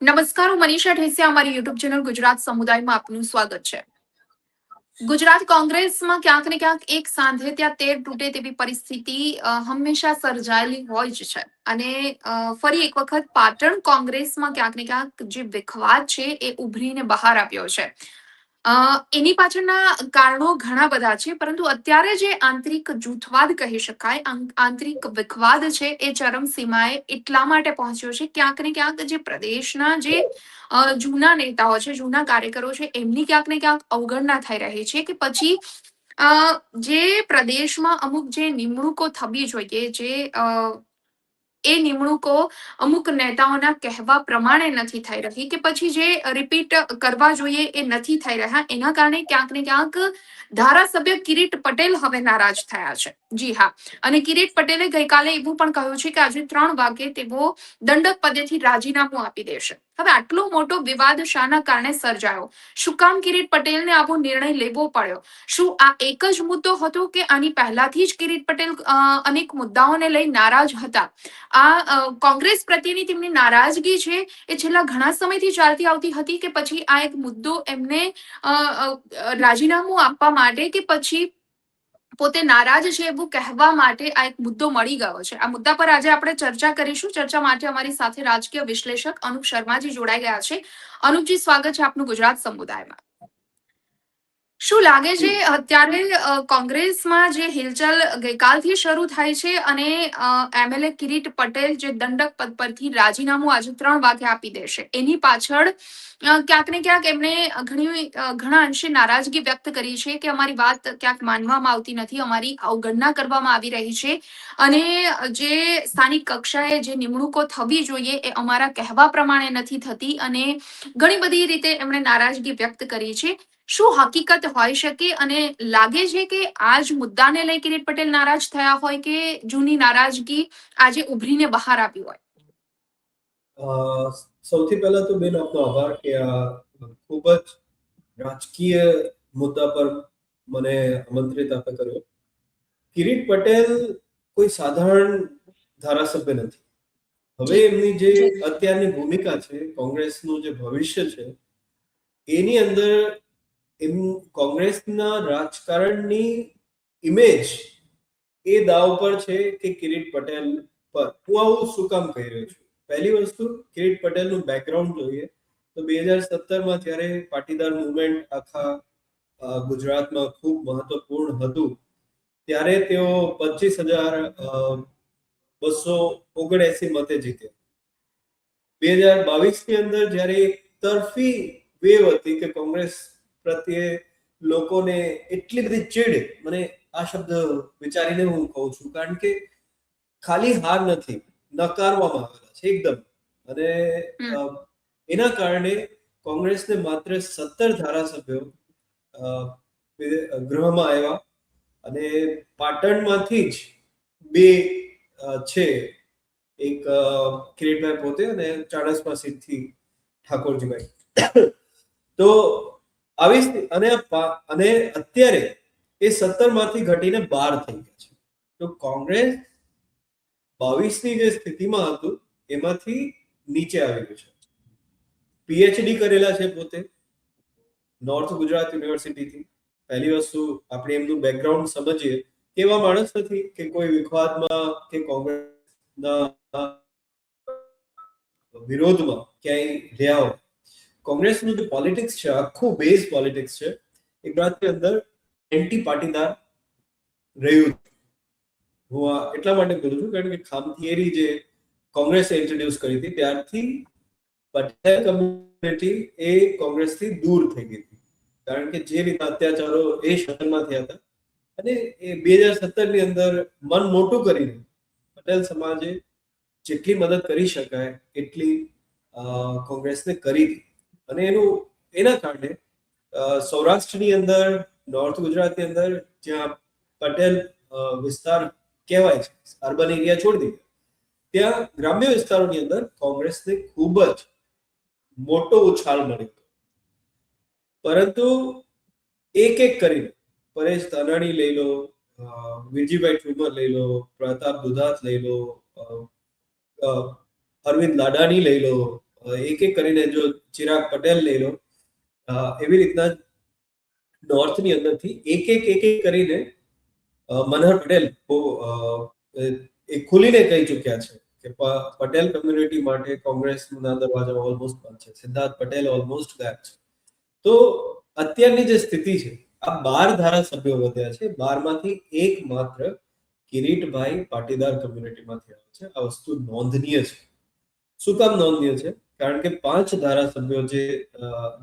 નમસ્કાર, હું મનીષા ઠેસિયા અમારી યુટ્યુબ ચેનલ ગુજરાત સમુદાયમાં આપનું સ્વાગત છે. ગુજરાત કોંગ્રેસમાં ક્યાંક ને ક્યાંક એક સાંધે ત્યાં તેર તૂટે તેવી પરિસ્થિતિ હંમેશા સર્જાયેલી હોય જ છે. અને ફરી એક વખત પાટણ કોંગ્રેસમાં ક્યાંક ને ક્યાંક જે વિખવાદ છે એ ઉભરીને બહાર આવ્યો છે. એની પાછળના કારણો ઘણા બધા છે, પરંતુ અત્યારે જે આંતરિક જૂથવાદ કહી શકાય આંતરિક વિખવાદ છે, એ ચરમસીમાએ એટલા માટે પહોંચ્યો છે, ક્યાંક ને ક્યાંક જે પ્રદેશના જે જૂના નેતાઓ છે, જૂના કાર્યકરો છે, એમની ક્યાંક ને ક્યાંક અવગણના થઈ રહી છે કે પછી જે પ્રદેશમાં અમુક જે નિમણૂકો થવી જોઈએ, જે એ નિમણૂકો અમુક નેતાઓના કહેવા પ્રમાણે નથી થઈ રહી કે પછી જે રિપીટ કરવા જોઈએ એ નથી થઈ રહ્યા. એના કારણે ક્યાંક ને ક્યાંક ધારાસભ્ય કિરીટ પટેલ હવે નારાજ થયા છે. જી હા. અને કિરીટ પટેલે ગઈકાલે એવું પણ કહ્યું છે કે આજે ત્રણ વાગે તેઓ દંડક પદેથી રાજીનામું આપી દેશે. હવે આટલો મોટો વિવાદ શાના કારણે સર્જાયો. શું કામ કિરીટ પટેલને આવો નિર્ણય લેવો પડ્યો? શું આ એક જ મુદ્દો હતો કે આની પહેલાથી જ કિરીટ પટેલ અનેક મુદ્દાઓને લઈ નારાજ હતા? આ કોંગ્રેસ પ્રત્યેની તેમની નારાજગી છે એ છેલ્લા ઘણા સમયથી ચાલતી આવતી હતી કે પછી આ એક મુદ્દો એમને રાજીનામું આપવા માટે કે પછી પોતે નારાજ છે એવું કહેવા માટે આ એક મુદ્દો મળી ગયો છે. આ મુદ્દા પર આજે આપણે ચર્ચા કરીશું. ચર્ચા માટે અમારી સાથે રાજકીય વિશ્લેષક અનુપ શર્માજી જોડાઈ ગયા છે. અનુપજી, સ્વાગત છે આપનું ગુજરાત સમુદાયમાં. શું લાગે છે અત્યારે કોંગ્રેસમાં જે હિલચાલ ગઈકાલથી શરૂ થાય છે અને એમએલએ કિરીટ પટેલ જે દંડક પદ પરથી રાજીનામું આજે ત્રણ વાગે આપી દેશે એની પાછળ ક્યાંક ને ક્યાંક એમણે ઘણી ઘણા અંશે નારાજગી વ્યક્ત કરી છે કે અમારી વાત ક્યાંક માનવામાં આવતી નથી અમારી અવગણના કરવામાં આવી રહી છે અને જે સ્થાનિક કક્ષાએ જે નિમણૂકો થવી જોઈએ એ અમારા કહેવા પ્રમાણે નથી થતી અને ઘણી બધી રીતે એમણે નારાજગી વ્યક્ત કરી છે. શું હકીકત હોઈ શકે અને લાગે છે કે આ જ મુદ્દાને લઈ કિરીટ પટેલ નારાજ થયા હોય કે જૂની નારાજગી આજે ઉભરીને બહાર આવી હોય? અ, સૌથી પહેલા તો બેન આપનો આભાર કે આ ખૂબ જ રાજકીય મુદ્દા પર મને આમંત્રિત આપે કર્યો. કિરીટ પટેલ કોઈ સાધારણ ધારાસભ્ય નથી. હવે એમની જે. અત્યારની ભૂમિકા છે કોંગ્રેસનું જે ભવિષ્ય છે એની અંદર એમ કોંગ્રેસના રાજકારણની ઇમેજ એ દાવ પર છે કે કિરીટ પટેલ પર. હું આવું શું કામ કહી રહ્યો છું? પહેલી વસ્તુ, કિરીટ પટેલનું બેકગ્રાઉન્ડ જોઈએ. તો બે હજાર સત્તરમાં જ્યારે પાટીદાર મુવમેન્ટ આખા ગુજરાતમાં ખૂબ મહત્વપૂર્ણ હતું, ત્યારે તેઓ પચીસ હજાર બસો ઓગણએસી મતે જીત્યા. બે હજાર બાવીસની અંદર જ્યારે એક તરફી વેવ હતી કે કોંગ્રેસ પ્રત્યે લોકોને એટલી બધી ચીડ મને આ શબ્દ વિચારીને હું કહું છું. કારણ કે ખાલી હાર નથી નકારવામાં આવેલા છે એકદમ. અને એના કારણે કોંગ્રેસને માત્ર સત્તર ધારાસભ્યો ગૃહમાં આવ્યા અને પાટણમાંથી જ બે છે. એક કિરીટભાઈ પોતે અને ચાણસ્મા સીટથી ઠાકોરજીભાઈ. તો આવી અને અને અત્યારે એ સત્તરમાંથી ઘટીને બાર થઈ ગયા છે. તો કોંગ્રેસ બાવીસની જે સ્થિતિમાં હતું, એમાંથી નીચે આવી ગયું છે. પીએચડી કરેલા છે પોતે, નોર્થ ગુજરાત યુનિવર્સિટીથી. પહેલી વસ્તુ આપણે એમનું બેકગ્રાઉન્ડ સમજીએ કે એવા માણસ નથી કે કોઈ વિખવાદમાં કે કોંગ્રેસના વિરોધમાં ક્યાંય રહ્યા હોય. કોંગ્રેસનું જે પોલિટિક્સ છે, આખું બેઝ પોલિટિક્સ છે એ ગુજરાતની અંદર એન્ટી પાટીદાર રહ્યું. હું આ એટલા માટે કહું છું, કારણ કે ખામથિયરી જે કોંગ્રેસે ઇન્ટ્રોડ્યુસ કરી હતી, ત્યારથી પટેલ કમ્યુનિટી એ કોંગ્રેસથી દૂર થઈ ગઈ હતી. કારણ કે જે રીતે અત્યાચારો એ શહેરમાં થયા હતા. અને એ બે હજાર સત્તરની અંદર મન મોટું કરીને પટેલ સમાજે જેટલી મદદ કરી શકાય, એટલી કોંગ્રેસને કરી હતી. અને એનું, એના કારણે સૌરાષ્ટ્રની અંદર નોર્થ ગુજરાતની અંદર જ્યાં પટેલ વિસ્તાર કહેવાય છે અર્બન એરિયા છોડી દીધા, ત્યાં ગ્રામ્ય વિસ્તારોની અંદર કોંગ્રેસને ખૂબ જ મોટો ઉછાળ મળ્યો પરંતુ એક એક કરીને, પરેશ તનાણી લઈ લો વિરજીભાઈ ઠુમર લઈ લો, પ્રતાપ દુધાત લઈ લો અરવિંદ લાડાણી લઈ લો એક એક કરીને જો ચિરાગ પટેલ લઈ લો એવી રીતના નોર્થની અંદરથી એક એક એક એક કરીને મનહર પટેલ એ ખુલીને કહી ચૂક્યા છે કે પટેલ કમ્યુનિટી માટે કોંગ્રેસના દરવાજા ઓલમોસ્ટ બંધ છે. સિદ્ધાર્થ પટેલ ઓલમોસ્ટ ગાયબ છે. તો અત્યારની જે સ્થિતિ છે, આ બાર ધારાસભ્યો વધ્યા છે, બારમાંથી એક માત્ર કિરીટભાઈ પાટીદાર કમ્યુનિટીમાંથી આવે છે. આ વસ્તુ નોંધનીય છે. શું કામ નોંધનીય છે? કારણ કે પાંચ ધારાસભ્યો જે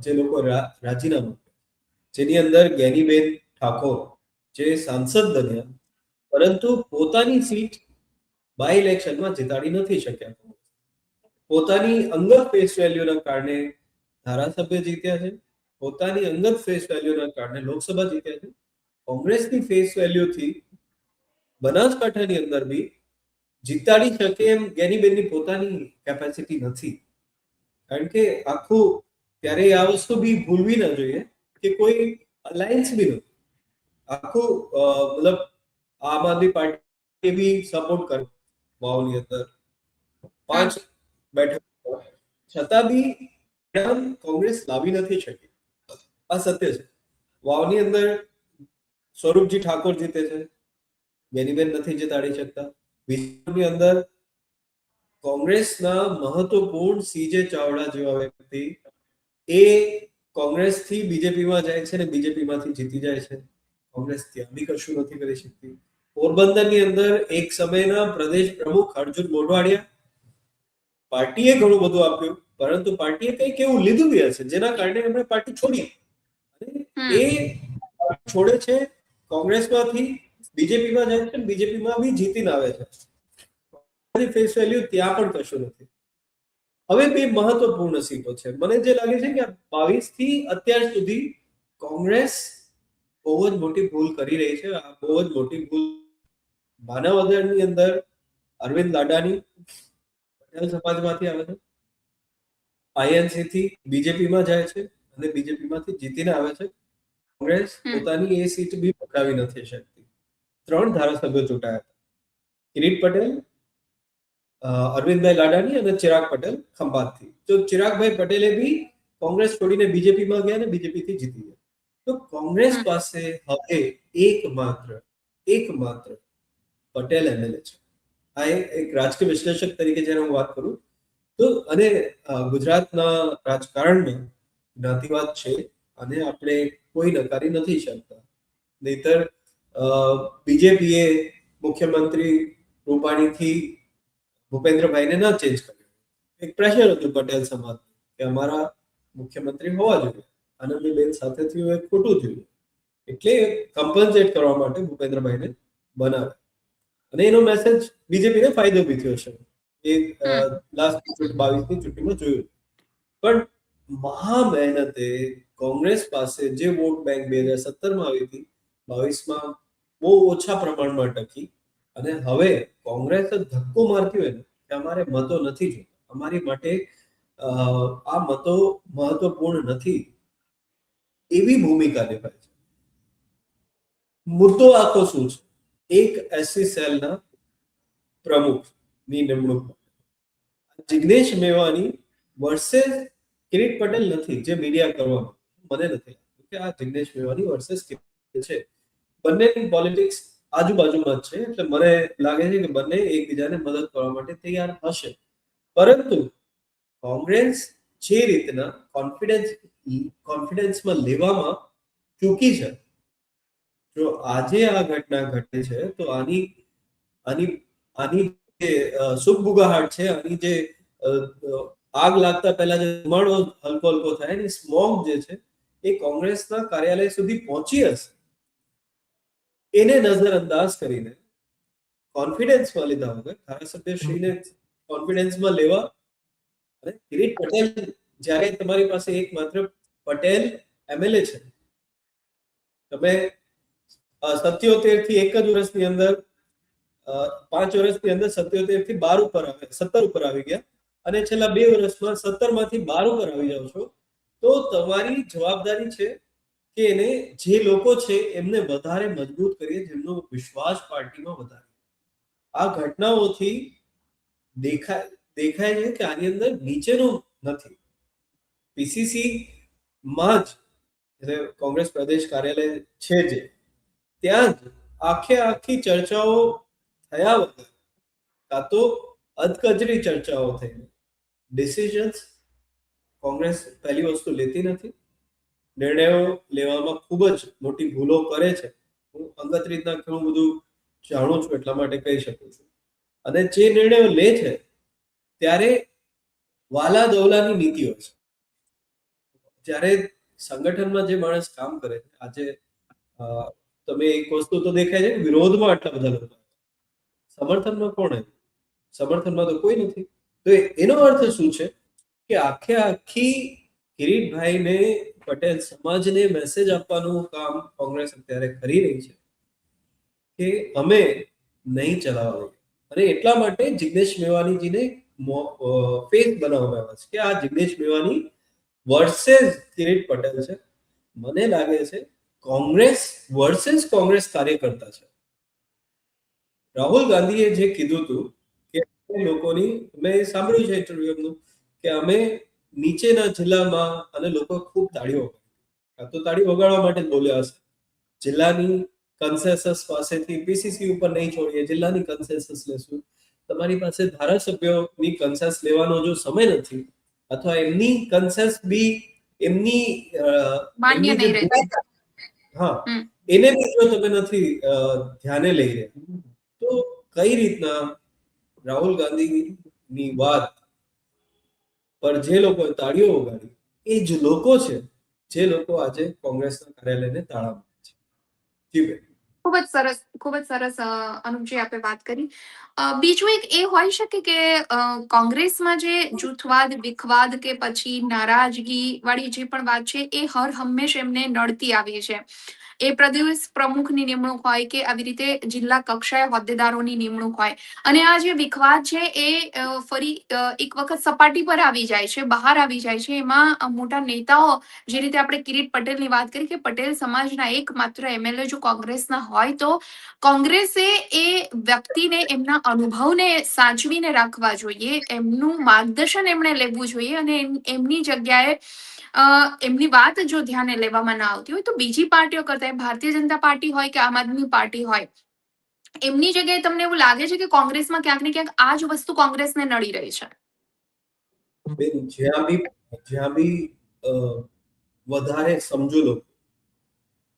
જે લોકો રાજીનામું જેની અંદર જ્ઞાનીબેન ઠાકોર જે સાંસદ બન્યા, પરંતુ પોતાની સીટ બાય ઇલેક્શનમાં જીતાડી નથી શક્યા. પોતાની અંગત ફેસ વેલ્યુના કારણે ધારાસભ્ય જીત્યા છે, પોતાની અંગત ફેસ વેલ્યુના કારણે લોકસભા જીત્યા છે. કોંગ્રેસની ફેસ વેલ્યુથી બનાસકાંઠાની અંદર બી જીતાડી શકે એમ જ્ઞાનીબેનની પોતાની કેપેસિટી નથી. કારણ કે આખું ત્યારે આ વસ્તુ બી ભૂલવી ના જોઈએ કે કોઈ અલાયન્સ બી નથી આખું મતલબ આમ આદમી પાર્ટી બી સપોર્ટ કરે વાવની અંદર. પાંચ બેઠક. છતાં બી કોંગ્રેસ લાવી નથી શકી. આ સત્ય છે. વાવની અંદર સ્વરૂપજી ઠાકોર જીતે છે. બેનીબેન નથી જીતાડી શકતા. વિશ્વની અંદર કોંગ્રેસના મહત્વપૂર્ણ સીજે ચાવડા જેવા વ્યક્તિ એ કોંગ્રેસથી બીજેપીમાં જાય છે ને બીજેપીમાંથી જીતી જાય છે. કોંગ્રેસ ત્યાં બી કશું નથી કરી શકતી. પોરબંદરની અંદર એક સમયના પ્રદેશ પ્રમુખ અર્જુન મોઢવાડિયા પાર્ટીએ ઘણું બધું આપ્યું પરંતુ પાર્ટીએ કંઈક એવું લીધું બી હશે જેના કારણે એમણે પાર્ટી છોડી. એ છોડે છે કોંગ્રેસમાંથી બીજેપીમાં જાય છે બીજેપીમાં બી જીતીને આવે છે. ફેસ વેલ્યુ ત્યાં પણ કશું નથી. હવે બે મહત્વપૂર્ણ સીટો છે. મને જે લાગે છે કે બાવીસથી અત્યાર સુધી કોંગ્રેસ બહુ જ મોટી ભૂલ કરી રહી છે. આ બહુ જ મોટી ભૂલ માનવદળની અંદર અરવિંદ લાડાની પટેલ સમાજમાંથી આવે છે. આઈએનસી થી બીજેપીમાં જાય છે અને બીજેપીમાંથી જીતીને આવે છે. કોંગ્રેસ પોતાની એ સીટ બી પકડાવી નથી શકતી. ત્રણ ધારાસભ્યો ચૂંટાયા હતા. કિરીટ પટેલ અરવિંદભાઈ લાડાની અને ચિરાગ પટેલ ખંભાતથી. તો ચિરાગભાઈ પટેલે બી કોંગ્રેસ છોડીને બીજેપીમાં ગયા અને બીજેપીથી જીતી ગયા. તો કોંગ્રેસ પાસે હવે એકમાત્ર એકમાત્ર પટેલ એમએલએ છે. આ એક એક રાજકીય વિશ્લેષક તરીકે જ્યારે હું વાત કરું તો અને ગુજરાતના રાજકારણમાં જ્ઞાતિવાદ છે અને આપણે કોઈ નકારી નથી શકતા. નહીતર બીજેપીએ મુખ્યમંત્રી રૂપાણીથી ભૂપેન્દ્રભાઈને ન ચેન્જ કર્યો. એક પ્રેશર હતું પટેલ સમાજ કે અમારા મુખ્યમંત્રી હોવા જોઈએ. આનંદીબેન સાથે થયું એ ખોટું થયું. એટલે કમ્પન્સેટ કરવા માટે ભૂપેન્દ્રભાઈને બનાવે અને એનો મેસેજ બીજેપીને ફાયદો બી થયો છે. એ લાસ્ટ બાવીસની ચૂંટણીમાં જોયું. પણ મહા મહેનતે કોંગ્રેસ પાસે જે વોટ બેંક બે હજાર સત્તરમાં આવી હતી બાવીસમાં બહુ ઓછા પ્રમાણમાં ટકી. અને હવે કોંગ્રેસ ધક્કો મારતી હોય ને, કે અમારે મતો નથી જોતા. અમારી માટે આ મતો મહત્વપૂર્ણ નથી. એવી ભૂમિકા નિભાય છે. મુદ્દો આખો શું છે? એક એસસી સેલના પ્રમુખની નિમણૂક જિગ્નેશ મેવાની વર્સેસ કિરીટ પટેલ નથી, જે મીડિયા કરવામાં મને નથી કે આ જિગ્નેશ મેવાની વર્સેસ છે. બંનેની પોલિટિક્સ આજુબાજુમાં જ છે. એટલે મને લાગે છે કે બંને એકબીજાને મદદ કરવા માટે તૈયાર હશે. પરંતુ કોંગ્રેસ જે રીતના કોન્ફિડન્સ કોન્ફિડન્સમાં લેવામાં ચૂકી છે. જો આજે આ ઘટના ઘટે છે, તો આની આની આની જે સુગબુગાહટ છે, આની જે આગ લાગતા પહેલા જે ધુમાડો હલકો હલકો થાય એની સ્મોગ જે છે, એ કોંગ્રેસના કાર્યાલય સુધી પહોંચી હશે. એને નજરઅંદાજ કરીને કોન્ફિડન્સમાં લીધા વગર ધારાસભ્યશ્રીને કોન્ફિડન્સમાં લેવા. અને કિરીટ પટેલ, જ્યારે તમારી પાસે એક માત્ર પટેલ એમએલએ છે. તમે સત્યોતેરથી એક જ વર્ષની અંદર પાંચ વર્ષની અંદર સત્યોતેરથી બાર ઉપર આવે, સત્તર ઉપર આવી ગયા. અને છેલ્લા બે વર્ષમાં સત્તરમાંથી બાર ઉપર આવી જાવ છો. તો તમારી જવાબદારી છે કે એને જે લોકો છે એમને વધારે મજબૂત કરીએ, જેમનો વિશ્વાસ પાર્ટીમાં વધારે. આ ઘટનાઓથી દેખાય દેખાય છે કે આની અંદર નીચેનો નથી. પીસીસી માં જ, એટલે કોંગ્રેસ પ્રદેશ કાર્યાલય છે જે, ત્યાં જ આખે આખી ચર્ચાઓ થયા વગર, કાં તો અધકચરી ચર્ચાઓ થઈ. ડિસિઝન્સ કોંગ્રેસ પહેલી વસ્તુ લેતી નથી. નિર્ણયો લેવામાં ખૂબ જ મોટી ભૂલો કરે છે. હું અંગત રીતના ઘણું બધું જાણું છું એટલા માટે કહી શકું છું. અને જે નિર્ણયો લે છે, ત્યારે વાલા દવલાની નીતિ હોય છે. જ્યારે સંગઠનમાં જે માણસ કામ કરે છે, આજે તમે એક વસ્તુ તો દેખાય છે વિરોધમાં આટલા બધા લોકો સમર્થનમાં કોણ સમર્થનમાં તો કોઈ નથી. તો એનો અર્થ શું છે? કે આખે આખી કિરીટભાઈને પટેલ સમાજને મેસેજ આપવાનું કામ કોંગ્રેસ અત્યારે કરી રહી છે કે અમે નહીં ચલાવવા અને એટલા માટે જિગ્નેશ મેવાનીજીને ફેસ બનાવવામાં આવ્યા છે કે આ જિગ્નેશ મેવાની વર્સેસ કિરીટ પટેલ છે. મને લાગે છે કોંગ્રેસ વર્સેસ કોંગ્રેસ કાર્યકર્તા છે. રાહુલ ગાંધીએ જે કીધું હતું કે લોકોની, મેં સાંભળ્યું છે ઇન્ટરવ્યુ એમનું કે અમે નીચેના જિલ્લામાં અને લોકો ખૂબ તાળીઓ. કાં તો તાળી વગાડવા માટે જ બોલ્યા હશે. જિલ્લાની કન્સેસસ પાસેથી પીસીસી ઉપર નહીં છોડીએ જિલ્લાની કન્સેસસ લેશું. તમારી પાસે ધારાસભ્યોની કન્સેસ લેવાનો જો સમય નથી અથવા એમની કન્સેસ બી એમની માન્ય નહીં હા એને બી જો તમે નથી ધ્યાને લઈ રહ્યા તો કઈ રીતના રાહુલ ગાંધીની વાત પર જે લોકોએ તાળીઓ વગાડી, એ જ લોકો છે જે લોકો આજે કોંગ્રેસના કાર્યાલયને તાળા મારે છે. જી ખૂબ જ સરસ, ખૂબ જ સરસ અનુપજી આપે વાત કરી. બીજું એક એ હોઈ શકે કે કોંગ્રેસમાં જે જૂથવાદ, વિખવાદ કે પછી નારાજગી વાળી જે પણ વાત છે એ હર હંમેશ એમને નડતી આવી છે. એ પ્રદેશ પ્રમુખની નિમણૂક હોય કે આવી રીતે જિલ્લા કક્ષાએ હોદ્દેદારોની નિમણૂક હોય. અને આ જે વિખવાદ છે એ ફરી એક વખત સપાટી પર આવી જાય છે, બહાર આવી જાય છે. એમાં મોટા નેતાઓ જે રીતે આપણે કિરીટ પટેલની વાત કરી કે પટેલ સમાજના એકમાત્ર એમએલએ જો કોંગ્રેસના હોય તો કોંગ્રેસે એ વ્યક્તિને, એમના અનુભવને સાચવીને રાખવા જોઈએ. એમનું માર્ગદર્શન એમણે લેવું જોઈએ અને એમની જગ્યાએ એમની વાત જો ધ્યાને લેવામાં ના આવતી હોય તો બીજી પાર્ટીઓ કરતા ભારતીય જનતા પાર્ટી હોય કે આમ આદમી પાર્ટી હોય, એમની જગ્યાએ તમને એવું લાગે છે કે કોંગ્રેસમાં ક્યાંક ને ક્યાંક આ જ વસ્તુ કોંગ્રેસને નડી રહી છે? જ્યાં બી જ્યાં બી વધારે સમજો લોકો,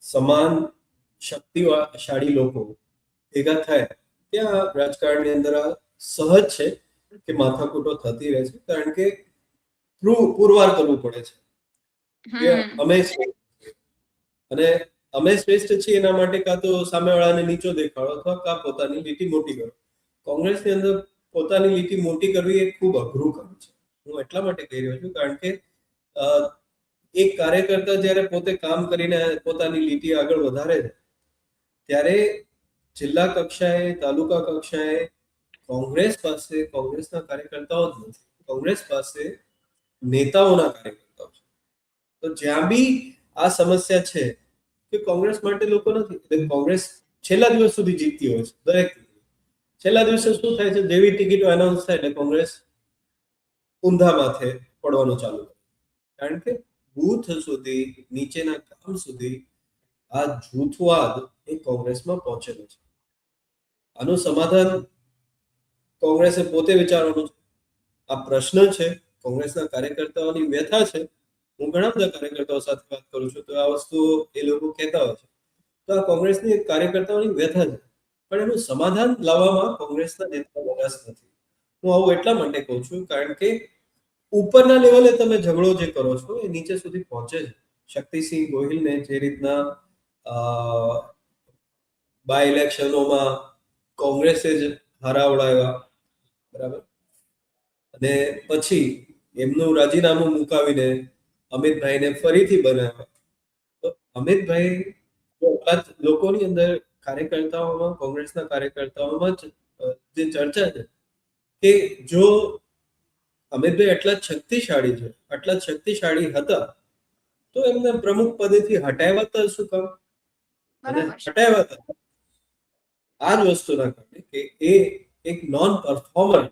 સમાન શક્તિશાળી લોકો ભેગા થાય ત્યાં રાજકારણની અંદર આ સહજ છે કે માથાકૂટો થતી રહે છે કારણ કે પુરવાર કરવું પડે છે. કે અમે અને અમે શ્રેષ્ઠ છીએ એના માટે કાં તો સામેવાળાને નીચો દેખાડો અથવા કાં પોતાની લીટી મોટી કરો. કોંગ્રેસની અંદર પોતાની લીટી મોટી કરવી એ ખૂબ અઘરું કામ છે. હું એટલા માટે કહી રહ્યો છું કારણ કે એક કાર્યકર્તા જ્યારે પોતે કામ કરીને પોતાની લીટી આગળ વધારે છે ત્યારે જિલ્લા કક્ષાએ, તાલુકા કક્ષાએ કોંગ્રેસ પાસે કોંગ્રેસના કાર્યકર્તાઓ જ નથી. કોંગ્રેસ પાસે નેતાઓના કાર્યકર્તાઓ છે. તો જ્યાં બી આ સમસ્યા છે કે કોંગ્રેસ માટે લોકો નથી. કોંગ્રેસ છેલ્લા દિવસ સુધી જીતતી હોય છે, દરેક છેલ્લા દિવસે શું થાય છે? જેવી ટિકિટો એનાઉન્સ થાય એટલે કોંગ્રેસ ઊંધા માથે પડવાનું ચાલુ કરે. કારણ કે બૂથ સુધી, નીચેના કામ સુધી આ જૂથવાદ એ કોંગ્રેસમાં પહોંચેલો છે. આનું સમાધાન કોંગ્રેસે પોતે વિચારવાનું છે. આ પ્રશ્ન છે, કોંગ્રેસના કાર્યકર્તાઓની વ્યથા છે. હું ઘણા બધા કાર્યકર્તાઓ સાથે વાત કરું છું, તો આ વસ્તુ એ લોકો કહેતા હોય છે. તો આ કોંગ્રેસની કાર્યકર્તાઓની વ્યથા છે. પણ એનું સમાધાન લાવવામાં કોંગ્રેસના નેતાઓ રસ નથી. હું આવું એટલા માટે કહું છું, કારણ કે ઉપરના લેવલે તમે ઝઘડો જે કરો છો, એ નીચે સુધી પહોંચે છે. શક્તિસિંહ ગોહિલને જે રીતના બાય ઇલેક્શનોમાં કોંગ્રેસે જ હરાવડાવ્યા. બરાબર? અને પછી એમનું રાજીનામું મુકાવીને અમિતભાઈને ફરીથી બનાવ્યા. તો અમિતભાઈ લોકોની અંદર કાર્યકર્તાઓમાં, કોંગ્રેસના કાર્યકર્તાઓમાં જ ચર્ચા છે કે જો અમિતભાઈ આટલા શક્તિશાળી છે, આટલા શક્તિશાળી હતા, તો એમને પ્રમુખ પદેથી હટાવ્યા તો શું કામ? અને હટાવ્યા હતા આ જ વસ્તુના કારણે કે એ એક નોન પરફોર્મર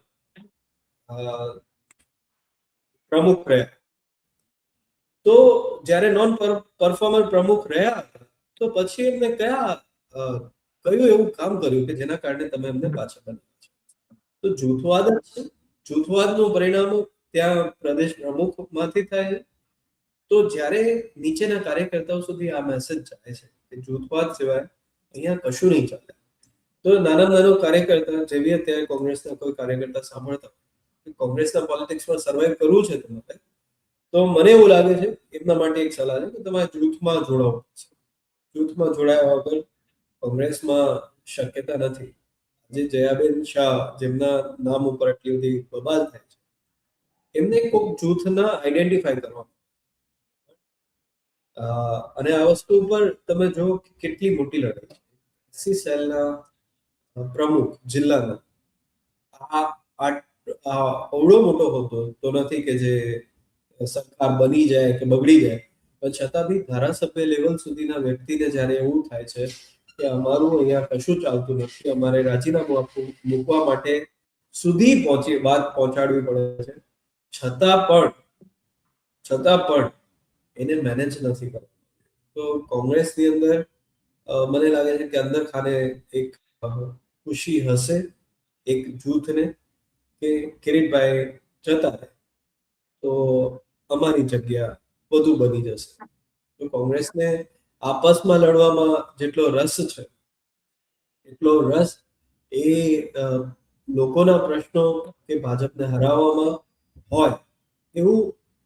પ્રમુખ રહ્યા. તો જ્યારે નોન પરફોર્મર પ્રમુખ રહ્યા તો પછી એમને કયા કયું એવું કામ કર્યું કે જેના કારણે તમે એમને પાછા બનાવ્યા છે? તો જૂથવાદ જ છે. જૂથવાદનું પરિણામ ત્યાં પ્રદેશ પ્રમુખમાંથી થાય છે. તો જ્યારે નીચેના કાર્યકર્તાઓ સુધી આ મેસેજ જાય છે જૂથવાદ સિવાય અહીંયા કશું નહીં ચાલે. તો નાના નાનો કાર્યકર્તા જેવી અત્યારે કોંગ્રેસના કોઈ કાર્યકર્તા સાંભળતા કોંગ્રેસના પોલિટિક્સમાં સર્વાઈવ કરવું છે તમારે, તો મને એવું લાગે છે, એમના માટે એક સલાહ છે કે તમારે જૂથમાં જોડાવું. પડશે જૂથમાં જોડાયા વગર કોંગ્રેસમાં શક્યતા નથી. જે જયાબેન શાહ, જેમના નામ ઉપર આટલી બધી બબાલ થાય છે, એમને કોઈક જૂથના આઈડેન્ટિફાય કરવા અને આ વસ્તુ ઉપર તમે જો કેટલી મોટી લડાઈ એસસી સેલના પ્રમુખ જિલ્લાના આ આ અવળો મોટો હોતો તો નથી કે જે સરકાર બની જાય કે બગડી જાય, પણ છતાં બી ધારાસભ્ય લેવલ સુધીના વ્યક્તિને જ્યારે એવું થાય છે કે અમારું અહીંયા કશું ચાલતું નથી અમારે રાજીનામું આપવું, મૂકવા માટે સુધી પહોંચી, વાત પહોંચાડવી પડે છે, છતાં પણ છતાં પણ એને મેનેજ નથી કરતું. તો કોંગ્રેસની અંદર મને લાગે છે કે અંદર ખાને એક ખુશી હશે, એક જૂથને કે કિરીટભાઈ જતા રહે, તો અમારી જગ્યા વધુ બની જશે. તો કોંગ્રેસને આપસમાં લડવામાં જેટલો રસ છે, એટલો રસ એ લોકોના પ્રશ્નો કે ભાજપને હરાવવામાં હોય એવું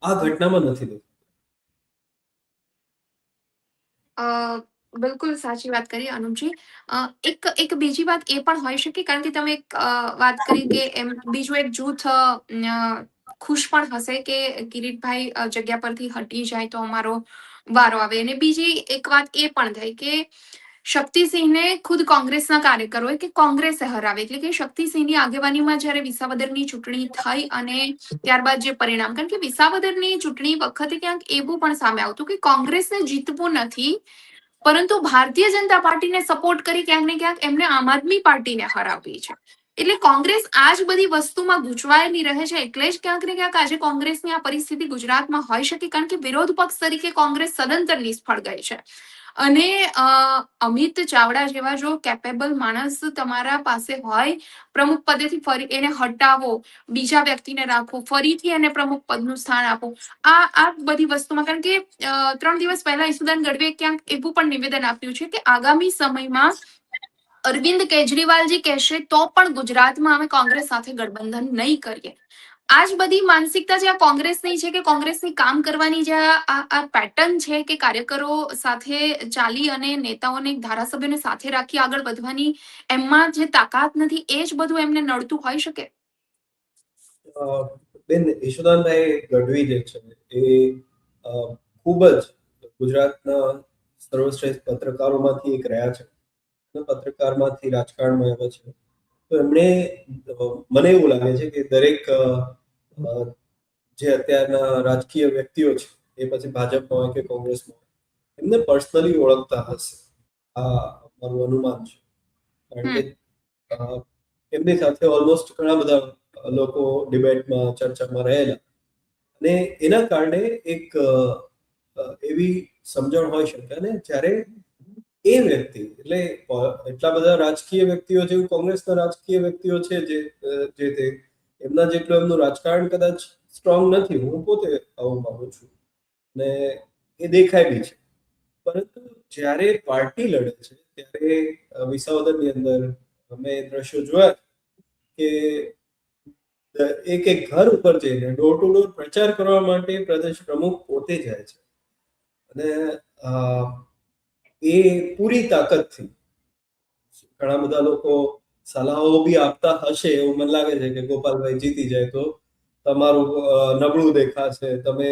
આ ઘટનામાં નથી દેખાતું. અ, બિલકુલ સાચી વાત કરી અનુપજી એક એક બીજી વાત એ પણ હોઈ શકે કારણ કે તમે એક વાત કરી કે એમ બીજું એક જૂથ ખુશ પણ હશે કે કિરીટભાઈ જગ્યા પરથી હટી જાય તો અમારો વારો આવે. અને બીજી એક વાત એ પણ થઈ કે શક્તિસિંહને ખુદ કોંગ્રેસના કાર્યકરોએ કે કોંગ્રેસે હરાવે. એટલે કે શક્તિસિંહની આગેવાનીમાં જ્યારે વિસાવદરની ચૂંટણી થઈ અને ત્યારબાદ જે પરિણામ, કારણ કે વિસાવદરની ચૂંટણી વખતે ક્યાંક એવું પણ સામે આવતું કે કોંગ્રેસને જીતવું નથી, પરંતુ ભારતીય જનતા પાર્ટીને સપોર્ટ કરી ક્યાંક ને ક્યાંક એમને આમ આદમી પાર્ટીને હરાવી છે. એટલે કોંગ્રેસ આ જ બધી વસ્તુમાં ગૂંચવાયેલી રહે છે, એટલે જ ક્યાંક ને ક્યાંક આજે કોંગ્રેસની આ પરિસ્થિતિ ગુજરાતમાં હોઈ શકે, કારણ કે વિરોધ પક્ષ તરીકે કોંગ્રેસ સદંતર નિષ્ફળ ગઈ છે. અને અમિત ચાવડા જેવા જો કેપેબલ માણસ તમારા પાસે હોય, પ્રમુખ પદેથી ફરી એને હટાવો, બીજા વ્યક્તિને રાખો, ફરીથી એને પ્રમુખ પદનું સ્થાન આપો. આ આ બધી વસ્તુમાં કારણ કે ત્રણ દિવસ પહેલા ઈસુદાન ગઢવીએ ક્યાંક એવું પણ નિવેદન આપ્યું છે કે આગામી સમયમાં અરવિંદ કેજરીવાલજી કહેશે તો પણ ગુજરાતમાં અમે કોંગ્રેસ સાથે ગઠબંધન નહીં કરીએ. આ જ બધી માનસિકતા જે આ કોંગ્રેસની છે કે કોંગ્રેસની કામ કરવાની જે આ પેટર્ન છે કે કાર્યકરો સાથે ચાલી અને નેતાઓને ધારાસભ્યોને સાથે રાખી આગળ વધવાની એમમાં જે તાકાત નથી, એ જ બધું એમને નડતું હોઈ શકે? બેન, યશોદાનભાઈ ગઢવી જે છે, એ ખૂબ જ ગુજરાતના સર્વશ્રેષ્ઠ પત્રકારોમાંથી એક રહ્યા છે. પત્રકારમાંથી રાજકારણમાં આવ્યા છે. તો એમણે મને એવું લાગે છે કે દરેક જે અત્યારના રાજકીય વ્યક્તિઓ છે એ પછી ભાજપમાં હોય કે કોંગ્રેસમાં એમને પર્સનલી ઓળખતા હશે. આ મારું અનુમાન છે. કારણ કે એમની સાથે ઓલમોસ્ટ ઘણા બધા લોકો ડિબેટમાં ચર્ચામાં રહેલા. અને એના કારણે એક એવી સમજણ હોઈ શકે. અને જ્યારે એ વ્યક્તિ એટલે એટલા બધા રાજકીય વ્યક્તિઓ જેવું કોંગ્રેસના રાજકીય વ્યક્તિઓ છે જે જે તે એમના જેટલું એમનું રાજકારણ કદાચ સ્ટ્રોંગ નથી, હું પોતે આવું માનું છું. ને એ દેખાય બી છે. પરંતુ જ્યારે પાર્ટી લડે છે, ત્યારે વિસાવદરની અંદર અમે દ્રશ્યો જોયા કે એક એક ઘર ઉપર જઈને ડોર ટુ ડોર પ્રચાર કરવા માટે પ્રદેશ પ્રમુખ પોતે જાય છે. અને એ પૂરી તાકાતથી ઘણા બધા લોકો સલાહો બી આપતા હશે એવું મને લાગે છે કે ગોપાલભાઈ જીતી જાય તો તમારું નબળું દેખાશે, તમે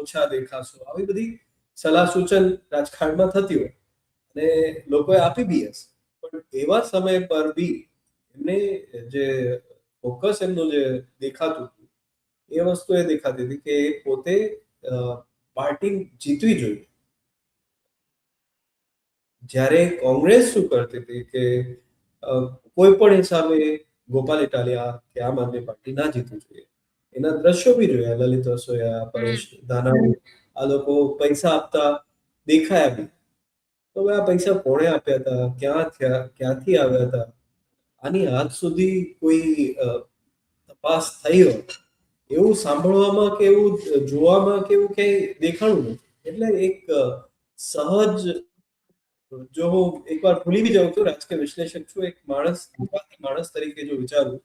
ઓછા દેખાશો. આવી બધી સલાહ સૂચન રાજકારણમાં થતી હોય અને લોકોએ આપી બી હશે. પણ એવા સમય પર બી એમને જે ફોકસ એમનું જે દેખાતું હતું, એ વસ્તુ એ દેખાતી હતી કે પોતે પાર્ટી જીતવી જોઈએ. જ્યારે કોંગ્રેસ શું કરતી હતી કે કોઈ પણ હિસાબે ગોપાલ ઇટાલિયા કે આમ આદમી પાર્ટી ના જીતવું જોઈએ. એના દ્રશ્યો બી જોયા લલિત રસોયા પરેશ ધાનાણી આ લોકો પૈસા આપતા દેખાયા બી. તો આ પૈસા કોણે આપ્યા હતા ક્યાં થયા ક્યાંથી આવ્યા હતા? આની આજ સુધી કોઈ તપાસ થઈ હોય એવું સાંભળવામાં કે એવું જોવામાં કે એવું ક્યાંય દેખાણું નથી. એટલે એક સહજ જો હું એકવાર ભૂલી બી જાઉં છું રાજકીય વિશ્લેષક છું, એક માણસ માણસ તરીકે જો વિચારું,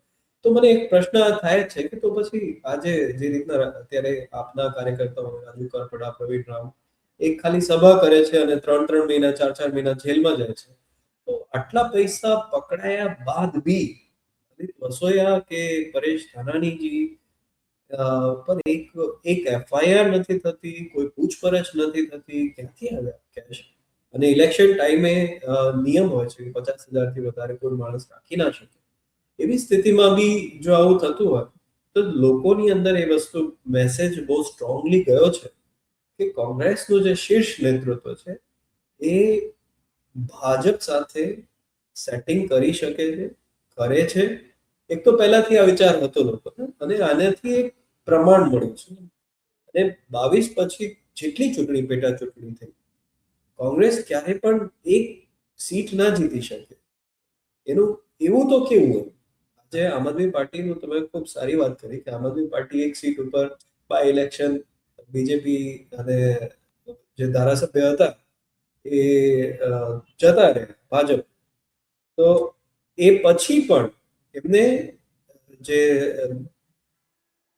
તો મને એક પ્રશ્ન થાય છે કે તો પછી આજે જે રીતના અત્યારે આપના કાર્યકર્તાઓ, રાજુ કરપડા, પ્રવીણ રામ એક ખાલી સભા કરે છે અને ત્રણ ત્રણ મહિના, ચાર ચાર મહિના જેલમાં જાય છે, તો આટલા પૈસા પકડાયા બાદ બી વસોયા કે પરેશ ધાનાણીજી પર એક એક એફઆઈઆર નથી થતી, કોઈ પૂછપરછ નથી થતી, ક્યાંથી આવ્યા? કેશ? અને ઇલેક્શન ટાઈમે નિયમ હોય છે કે પચાસ હજારથી વધારે કોઈ માણસ રાખી ના શકે. એવી સ્થિતિમાં બી જો આવું થતું હોય, તો લોકોની અંદર એ વસ્તુ મેસેજ બહુ સ્ટ્રોંગલી ગયો છે કે કોંગ્રેસનું જે શીર્ષ નેતૃત્વ છે, એ ભાજપ સાથે સેટિંગ કરી શકે છે, કરે છે. એક તો પહેલાથી આ વિચાર હતો લોકોને અને આનાથી એક પ્રમાણ મળ્યું છે. અને બાવીસ પછી જેટલી ચૂંટણી પેટા ચૂંટણી થઈ કોંગ્રેસ ક્યારે પણ એક સીટ ના જીતી શકે. એનું, એવું તો કેવું આજે આમ આદમી પાર્ટીનું તમે ખૂબ સારી વાત કરી કે આમ આદમી પાર્ટી એક સીટ ઉપર બાય ઇલેક્શન બીજેપી અને જે ધારાસભ્ય હતા એ જતા રહ્યા, ભાજપ. તો એ પછી પણ એમને જે,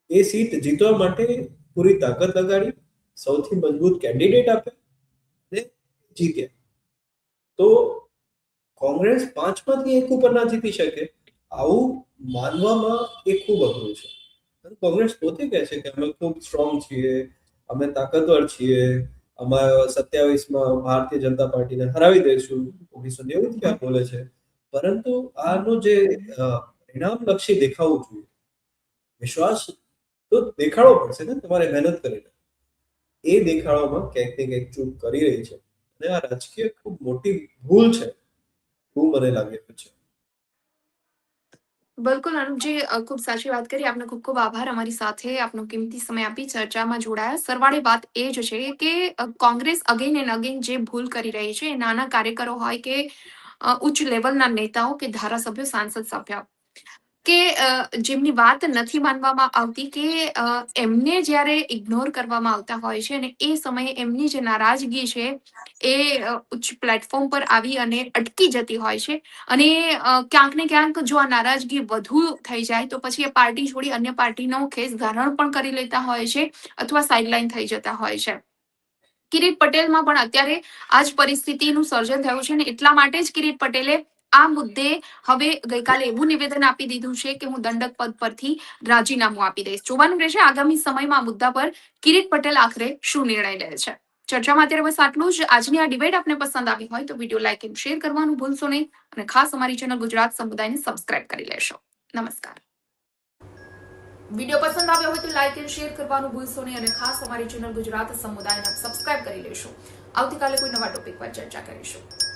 એ સીટ જીતવા માટે પૂરી તાકાત લગાડી, સૌથી મજબૂત કેન્ડિડેટ આપ્યા અને જીત્યા તો કોંગ્રેસ પાંચમાંથી એક ઉપર ના જીતી શકે, આવું માનવામાં એ ખૂબ અઘરું છે. કોંગ્રેસ પોતે કહે છે કે અમે ખૂબ સ્ટ્રોંગ છીએ, અમે તાકાતવર છીએ અમારા સત્યાવીસમાં ભારતીય જનતા પાર્ટીને હરાવી દઈશું, ઓગણીસો નેવું થી બોલે છે. પરંતુ આનું જે પરિણામલક્ષી દેખાવું જોઈએ, વિશ્વાસ તો દેખાડવો પડશે ને તમારે મહેનત કરીને. એ દેખાડવામાં ક્યાંક ને ક્યાંક ચૂક કરી રહી છે. અને આ રાજકીય ખૂબ મોટી ભૂલ છે, એવું મને લાગે છે. બિલકુલ, અનુપજી ખૂબ સાચી વાત કરી. આપનો ખૂબ ખૂબ આભાર અમારી સાથે આપનો કિંમતી સમય આપી, ચર્ચામાં જોડાયા. સરવાળે વાત એ જ છે કે કોંગ્રેસ અગેન એન્ડ અગેન જે ભૂલ કરી રહી છે, એ નાના કાર્યકરો હોય કે ઉચ્ચ લેવલના નેતાઓ કે ધારાસભ્યો, સાંસદ સભ્ય. કે જેમની વાત નથી માનવામાં આવતી કે એમને જ્યારે ઇગ્નોર કરવામાં આવતા હોય છે અને એ સમયે એમની જે નારાજગી છે એ ઉચ્ચ પ્લેટફોર્મ પર આવી અને અટકી જતી હોય છે. અને ક્યાંક ને ક્યાંક જો આ નારાજગી વધુ થઈ જાય તો પછી એ પાર્ટી છોડી અન્ય પાર્ટીનો ખેસ ધારણ પણ કરી લેતા હોય છે અથવા સાઇડલાઇન થઈ જતા હોય છે. કિરીટ પટેલમાં પણ અત્યારે આ જ પરિસ્થિતિનું સર્જન થયું છે અને એટલા માટે જ કિરીટ પટેલે આ મુદ્દે હવે ગઈકાલે એવું નિવેદન આપી દીધું છે કે હું દંડક પદ પરથી રાજીનામું આપી દઈશ. જોવાનું રહેશે આગામી સમયમાં આ મુદ્દા પર કિરીટ પટેલ આખરે શું નિર્ણય લે છે. ચર્ચામાં અત્યારે બસ આટલું જ. આજની આ ડિબેટ આપને પસંદ આવી હોય તો વીડિયો લાઇક એન્ડ શેર કરવાનું ભૂલશો નહીં અને ખાસ અમારી ચેનલ ગુજરાત સમુદાયને સબસ્ક્રાઇબ કરી લેશો. નમસ્કાર. વીડિયો પસંદ આવ્યો હોય તો લાઇક એન્ડ શેર કરવાનું ભૂલશો નહીં અને ખાસ અમારી ચેનલ ગુજરાત સમુદાયને સબસ્ક્રાઇબ કરી લેશો. આવતીકાલે કોઈ નવા ટોપિક પર ચર્ચા કરીશું.